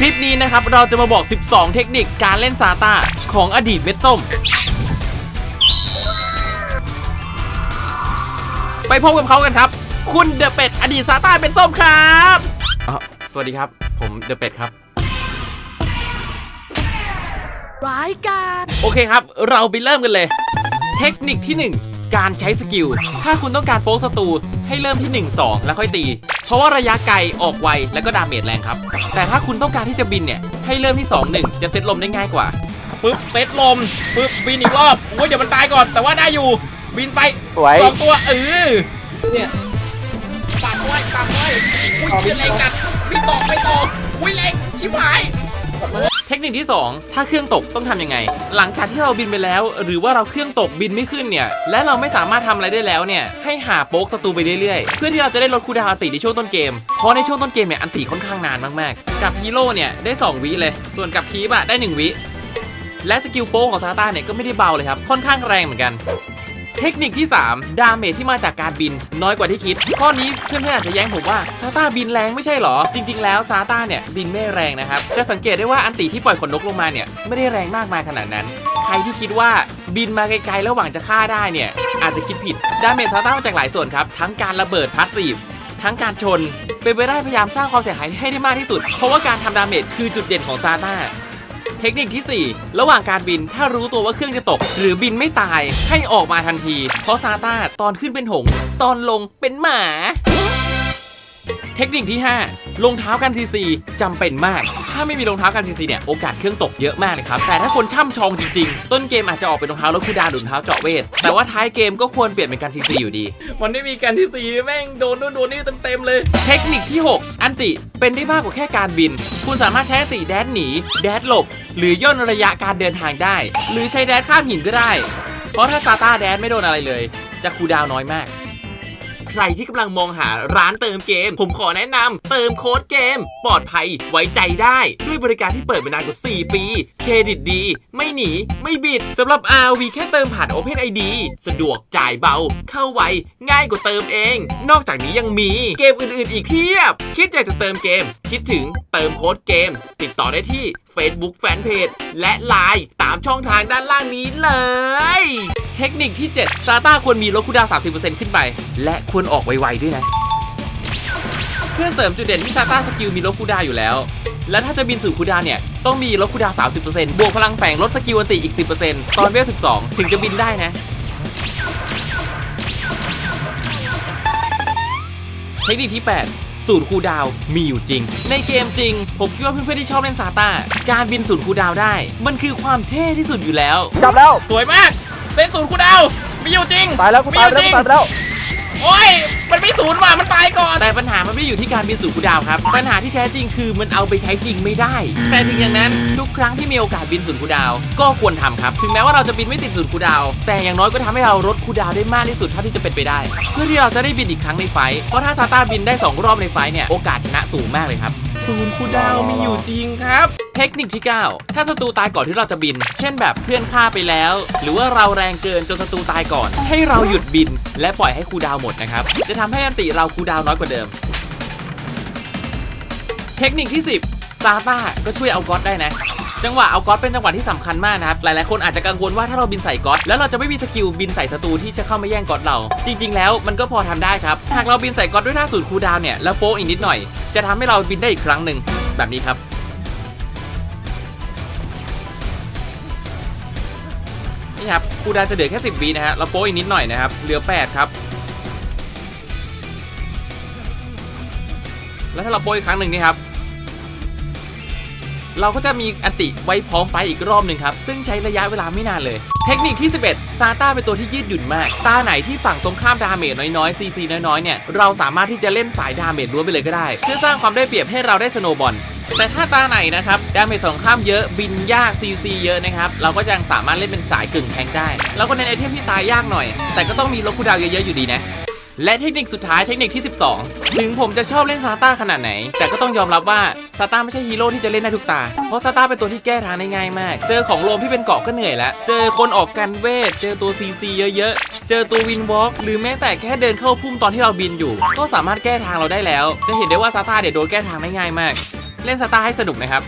คลิปนี้นะครับ เราจะมาบอก 12 เทคนิคการเล่นซาต้าของอดีตเม็ดส้ม ไปพบกับเขากันครับ คุณเดอะเป็ดอดีตซาต้าเป็นส้มครับอ๋อสวัสดีครับ ผมเดอะเป็ดครับ ร้ายกาจโอเคครับ เราไปเริ่มกันเลย เทคนิคที่ 1 การใช้สกิล ถ้าคุณต้องการโป๊กศัตรูให้เริ่มที่ 1 2 แล้วค่อยตี เพราะว่าระยะไกลออกไวแล้วก็ดาเมจแรงครับ แต่ถ้าคุณต้องการที่จะบินเนี่ย ให้เริ่มที่ 2 1 จะเซตลมได้ง่ายกว่าปึ๊บเซตลมปึ๊บบินอีกรอบโอ้ยเดี๋ยวมันตายก่อน แต่ว่าได้อยู่บินไปสวยสองตัวเออเนี่ยตัดไว้ตัดไว้อุ้ยเชี่ยแรงจัดไม่ตอกไม่ตอกอุ้ยแรงชิบหาย เทคนิคที่ 2 ถ้าเครื่องตกต้องทำยังไง หลังจากที่เราบินไปแล้ว หรือว่าเราเครื่องตกบินไม่ขึ้นเนี่ย และเราไม่สามารถทำอะไรได้แล้วเนี่ย ให้หาโป๊กศัตรูไปเรื่อยๆ เพื่อที่เราจะได้ลดคูดาวอันติในช่วงต้นเกม เพราะในช่วงต้นเกมเนี่ยอันติค่อนข้างนานมากๆ กับฮีโร่เนี่ยได้ 2 วิเลย ส่วนกับคีบอะได้ 1 วิ และสกิลโป๊กของซาต้าเนี่ยก็ไม่ได้เบาเลยครับ ค่อนข้างแรงเหมือนกัน เทคนิคที่ 3 ดาเมจที่มาจากการบิน น้อยกว่าที่คิด ข้อนี้เพื่อนๆอาจจะแย้งผมว่าซาต้าบินแรงไม่ใช่หรอ จริง ๆ แล้วซาต้าเนี่ยบินไม่แรงนะครับ จะสังเกตได้ว่าอันติที่ปล่อยขนนกลงมาเนี่ยไม่ได้แรงมากมายขนาดนั้น ใครที่คิดว่าบินมาไกลๆแล้วหวังจะฆ่าได้เนี่ยอาจจะคิดผิด ดาเมจซาต้ามาจากหลายส่วนครับ ทั้งการระเบิดพาสซีฟทั้งการชน เป็นไปได้พยายามสร้างความเสียหายให้ได้มากที่สุด เพราะว่าการทำดาเมจคือจุดเด่นของซาต้า เทคนิคที่ 4 ระหว่างการบินถ้ารู้ตัวว่าเครื่องจะตก หรือบินไม่ตายให้ออกมาทันที เพราะซาต้าตอนขึ้นเป็นหงส์ตอนลงเป็นหมา เทคนิคที่5รองเท้ากันซีซีจำเป็นมาก ถ้าไม่มีรองเท้ากันซีซีเนี่ยโอกาสเครื่องตกเยอะมากเลยครับ แต่ถ้าคนช่ำชองจริงๆ ต้นเกมอาจจะออกเป็นรองเท้าแล้วคูดาวหรือรองเท้าเจาะเวท แต่ว่าท้ายเกมก็ควรเปลี่ยนเป็นกันซีซีอยู่ดี มันไม่มีกันซีซีแม่งโดนโดนโดนนี่เต็มๆเลย เทคนิคที่ 6 อันติเป็นได้มากกว่าแค่การบิน คุณสามารถใช้อันติแดดหนี แดดหลบ หรือย่นระยะการเดินทางได้ หรือใช้แดดข้ามหินก็ได้ เพราะถ้าซาต้าแดดไม่โดนอะไรเลย จะคูดาวน้อยมาก ใครที่กำลังมองหาร้านเติมเกม ผมขอแนะนำเติมโค้ดเกม ปลอดภัยไว้ใจได้ ด้วยบริการที่เปิดมานานกว่า 4 ปี เครดิตดี ไม่หนี ไม่บิดสำหรับ RV แค่เติมผ่าน Open ID สะดวกจ่ายเบา เข้าไวง่ายกว่าเติมเอง นอกจากนี้ยังมีเกมอื่นๆ อีกเพียบ คิดอยากจะเติมเกม คิดถึงเติมโค้ดเกม ติดต่อได้ที่ Facebook Fanpage และ Line ตามช่องทางด้านล่างนี้เลย เทคนิคที่ 7 ซาต้าควรมีลดคูดาว 30%ขึ้นไป และควรออกไวๆด้วยนะ เพื่อเสริมจุดเด่นที่ซาต้าสกิลมีลดคูลดาวน์อยู่แล้ว และถ้าจะบินสู่คูลดาวน์เนี่ย ต้องมีลดคูลดาวน์30%บวกพลังแฝงลดสกิลอันติอีก 10%ตอนเวล12 ถึงจะบินได้นะ เทคนิคที่8ศูนย์คูลดาวน์มีอยู่จริง ในเกมจริง ผมคิดว่าเพื่อนๆที่ชอบเล่นซาต้าการบินศูนย์คูลดาวน์ได้ มันคือความเท่ที่สุดอยู่แล้วจับแล้ว สวยมากเซนศูนย์คูลดาวน์มีอยู่จริงตายแล้วกูมีตาอยยู่แล้วจริงกูตายไปแล้ว โอ้ย มันไม่ศูนย์ว่ะ มันตายก่อน แต่ปัญหามันไม่ได้อยู่ที่การบินสู่คูดาวครับ ปัญหาที่แท้จริงคือมันเอาไปใช้จริงไม่ได้ แต่ถึงอย่างนั้นทุกครั้งที่มีโอกาสบินศูนย์คูดาว ก็ควรทำครับ ถึงแม้ว่าเราจะบินไม่ติดศูนย์คูดาว แต่อย่างน้อยก็ทำให้เราลดคูดาวได้มากที่สุดเท่าที่จะเป็นไปได้ เพื่อที่เราจะได้บินอีกครั้งในไฟ เพราะถ้าซาต้าบินได้สองรอบในไฟเนี่ย โอกาสชนะสูงมากเลยครับ ศูนย์คูดาวมีอยู่จริงครับ เทคนิคที่ 9 ถ้าศัตรูตายก่อนที่เราจะบิน เช่นแบบเพื่อนฆ่าไปแล้ว หรือว่าเราแรงเกินจนศัตรูตายก่อน ให้เราหยุดบิน และปล่อยให้คูดาวหมดนะครับ จะทำให้อันติเราคูดาวน้อยกว่าเดิม เทคนิคที่ 10ซาต้าก็ช่วยเอาก๊อตได้นะจังหวะเอาก๊อตเป็นจังหวะที่สำคัญมากนะครับ หลายๆ คนอาจจะกังวลว่าถ้าเราบินใส่ก๊อตแล้วเราจะไม่มีสกิลบินใส่ศัตรูที่จะเข้ามาแย่งก๊อตเรา จริง ๆ แล้วมันก็พอทำได้ครับ หากเราบินใส่ก๊อตด้วยท่าสูตรคูดาวเนี่ยแล้วโป๊ะอีกนิดหน่อย จะทำให้เราบินได้อีกครั้งหนึ่งแบบนี้ครับ นี่ครับคูดานจะเหลือแค่ 10วินะฮะเราโป้อีกนิดหน่อยนะครับเหลือ 8 ครับ แล้วถ้าเราโป้อีกครั้งหนึ่งนี่ครับ เราก็จะมีอันติไว้พร้อมไฟอีกรอบหนึ่งครับ ซึ่งใช้ระยะเวลาไม่นานเลย เทคนิคที่ 11 ซาต้าเป็นตัวที่ยืดหยุ่นมาก ตาไหนที่ฝั่งตรงข้ามดาเมจน้อยๆซีซีน้อยๆเนี่ยเราสามารถที่จะเล่นสายดาเมจล้วนไปเลยก็ได้ เพื่อสร้างความได้เปรียบให้เราได้สโนบอลแต่ถ้าตาไหนนะครับดาเมจสองข้ามเยอะบินยากซีซีเยอะนะครับเราก็ยังสามารถเล่นเป็นสายกึ่งแทงได้ แล้วก็ในไอเทมที่ตายยากหน่อย แต่ก็ต้องมีลบคูดาวเยอะๆอยู่ดีนะ และเทคนิคสุดท้ายเทคนิคที่ 12 ถึงผมจะชอบเล่นซาต้าขนาดไหน แต่ก็ต้องยอมรับว่าซาต้าไม่ใช่ฮีโร่ที่จะเล่นได้ทุกตา เพราะซาต้าเป็นตัวที่แก้ทางได้ง่ายมาก เจอของโลมที่เป็นเกาะก็เหนื่อยแล้ว เจอคนออกกันเวท เจอตัวซีซีเยอะๆ เจอตัววินวอล์กหรือแม้แต่แค่เดินเข้าพุ่มตอนที่เราบินอยู่ ก็สามารถแก้ทางเราได้แล้ว จะเห็นได้ว่าซาต้าเดี๋ยวโดนแก้ทางได้ง่ายมาก เล่นสตาร์ให้สนุกนะครับ